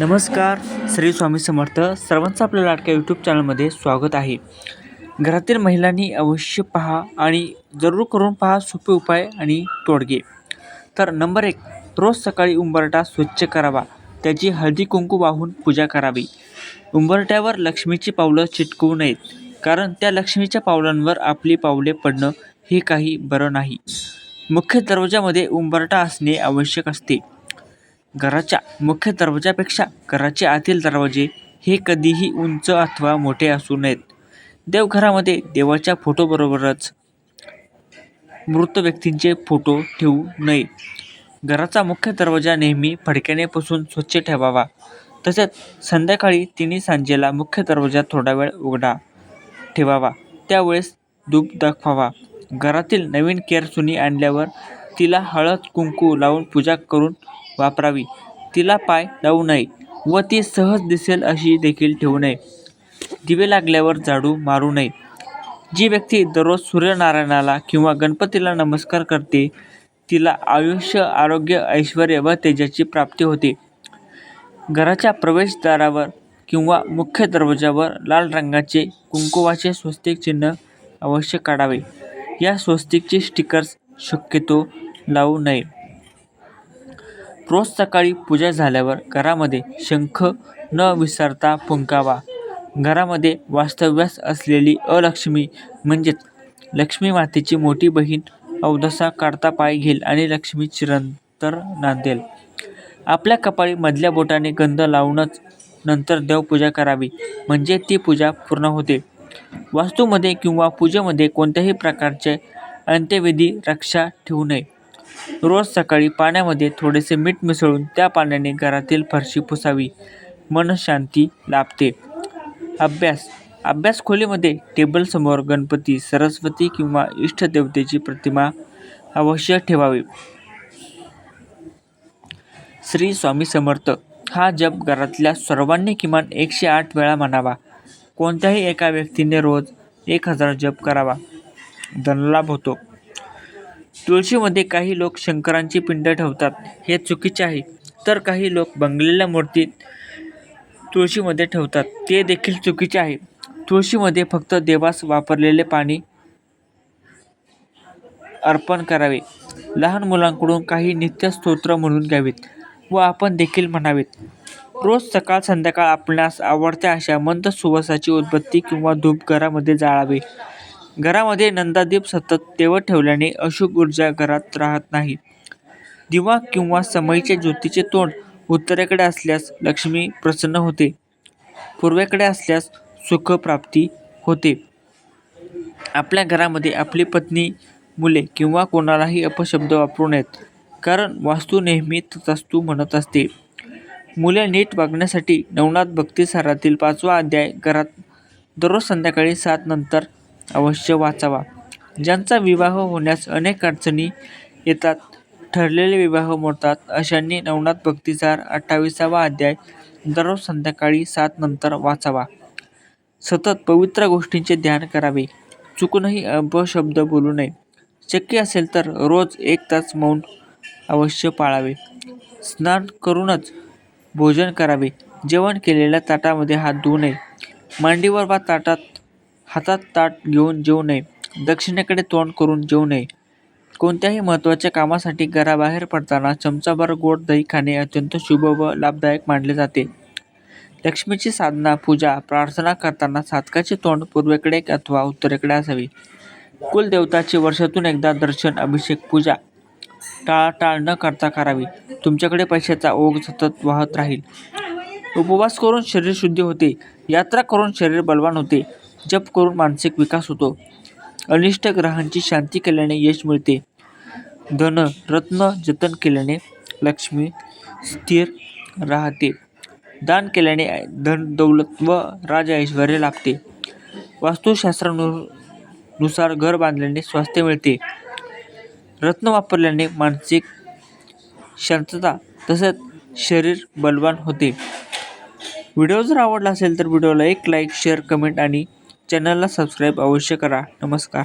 नमस्कार श्री स्वामी समर्थ. सर्वांचं आपल्या लाटक्या यूट्यूब चॅनलमध्ये स्वागत आहे. घरातील महिलांनी अवश्य पहा आणि जरूर करून पहा सोपे उपाय आणि तोडगे. तर नंबर एक रोज सकाळी उंबरटा स्वच्छ करावा. त्याची हळदी कुंकू वाहून पूजा करावी. उंबरट्यावर लक्ष्मीची पावलं चिटकवू नयेत कारण त्या लक्ष्मीच्या पावलांवर आपली पावले पडणं हे काही बरं नाही. मुख्य दरवाजामध्ये उंबरटा असणे आवश्यक असते. घराच्या मुख्य दरवाजापेक्षा घराचे आतील दरवाजे हे कधीही उंच अथवा मोठे असू नयेत. देवघरामध्ये देवाच्या फोटोबरोबरच मृत व्यक्तींचे फोटो ठेवू नये. घराचा मुख्य दरवाजा नेहमी फडक्याने पुसून स्वच्छ ठेवावा. तसेच संध्याकाळी तिन्ही सांजेला मुख्य दरवाजा थोडा वेळ उघडा ठेवावा. त्यावेळेस धूप दाखवावा. घरातील नवीन केरसुनी आणल्यावर तिला हळद कुंकू लावून पूजा करून वापरावी. तिला पाय लावू नये व ती सहज दिसेल अशी देखील ठेवू नये. दिवे लागल्यावर झाडू मारू नये. जी व्यक्ती दररोज सूर्यनारायणाला किंवा गणपतीला नमस्कार करते तिला आयुष्य आरोग्य ऐश्वर व तेजाची प्राप्ती होते. घराच्या प्रवेशद्वारावर किंवा मुख्य दरवाजावर लाल रंगाचे कुंकुवाचे स्वस्तिक चिन्ह अवश्य काढावे. या स्वस्तिकचे स्टिकर्स शक्यतो लावू नये. रोज सकाळी पूजा झाल्यावर घरामध्ये शंख न विसरता फुंकावा. घरामध्ये वास्तव्यास असलेली अलक्ष्मी म्हणजेच लक्ष्मी मातेची मोठी बहीण अवदसा काढता पाय घेईल आणि लक्ष्मी चिरंतर नांदेल. आपल्या कपाळी मधल्या बोटाने गंध लावूनच नंतर देवपूजा करावी. म्हणजे ती पूजा पूर्ण होते. वास्तूमध्ये किंवा पूजेमध्ये कोणत्याही प्रकारचे अंत्यविधी रक्षा ठेवू नये. रोज सकाळी पाण्यामध्ये थोडेसे मीठ मिसळून त्या पाण्याने घरातील फरशी पुसावी. मनशांती लाभते. अभ्यास. अभ्यास खोलीमध्ये टेबलसमोर गणपती सरस्वती किंवा इष्टदेवतेची प्रतिमा अवश्य ठेवावी. श्री स्वामी समर्थ. हा जप घरातल्या सर्वांनी किमान एकशे आठ वेळा म्हणावा. कोणत्याही एका व्यक्तीने रोज एक हजार जप करावा. धनलाभ होतो. तुळशीमध्ये काही लोक शंकरांची पिंड ठेवतात. हे चुकीचे आहे. तर काही लोक बंगलेल्या मूर्ती तुळशीमध्ये ठेवतात. ते देखील चुकीचे आहे. तुळशीमध्ये फक्त देवास वापरलेले पाणी अर्पण करावे. लहान मुलांकडून काही नित्य स्तोत्र म्हणून घ्यावेत व आपण देखील म्हणावेत. रोज सकाळ संध्याकाळ आपणास आवडत्या अशा मंद सुवासाची उदबत्ती किंवा धूप घरामध्ये जाळावे. घरामध्ये नंदादीप सतत तेवत ठेवल्याने अशुभ ऊर्जा घरात राहत नाही. दिवा किंवा समईच्या ज्योतीचे तोंड उत्तरेकडे असल्यास लक्ष्मी प्रसन्न होते. पूर्वेकडे असल्यास सुखप्राप्ती होते. आपल्या घरामध्ये आपली पत्नी मुले किंवा कोणालाही अपशब्द वापरू नयेत कारण वास्तू नेहमी तथास्तू म्हणत असते. मुले नीट वागण्यासाठी नवनाथ भक्तिसारातील पाचवा अध्याय घरात दररोज संध्याकाळी सात नंतर अवश्य वाचावा. ज्यांचा विवाह होण्यास अनेक अडचणी येतात ठरलेले विवाह मोडतात अशांनी नवनाथ भक्तिसार अठ्ठावीसावा अध्याय दररोज संध्याकाळी सात नंतर वाचावा. सतत पवित्र गोष्टींचे ध्यान करावे. चुकूनही अपशब्द बोलू नये. शक्य असेल तर रोज एक तास मौन अवश्य पाळावे. स्नान करूनच भोजन करावे. जेवण केलेल्या ताटामध्ये हात धुवू नये. मांडीवर वा ताटात हातात ताट घेऊन जेवू नये. दक्षिणेकडे तोंड करून जेवू नये. कोणत्याही महत्त्वाच्या कामासाठी घराबाहेर पडताना चमचाभर गोड दही खाणे अत्यंत शुभ व लाभदायक मानले जाते. लक्ष्मीची साधना पूजा प्रार्थना करताना साधकाचे तोंड पूर्वेकडे अथवा उत्तरेकडे असावे. कुलदेवताचे वर्षातून एकदा दर्शन अभिषेक पूजा. टाळाटाळ न करता करावी. तुमच्याकडे पैशाचा ओघ सतत वाहत राहील. उपवास करून शरीर शुद्धी होते. यात्रा करून शरीर बलवान होते. जप करून मानसिक विकास होतो. अनिष्ट ग्रहांची शांती केल्याने यश मिळते. धन रत्न जतन केल्याने लक्ष्मी स्थिर राहते. दान केल्याने धन दौलत व राज ऐश्वर वास्तुशास्त्रानु नुसार घर बांधल्याने स्वास्थ्य मिळते. रत्न वापरल्याने मानसिक शांतता तसंच शरीर बलवान होते. व्हिडिओ जर आवडला असेल तर व्हिडिओला एक लाईक शेअर कमेंट आणि चॅनलला सबस्क्राईब अवश्य करा. नमस्कार.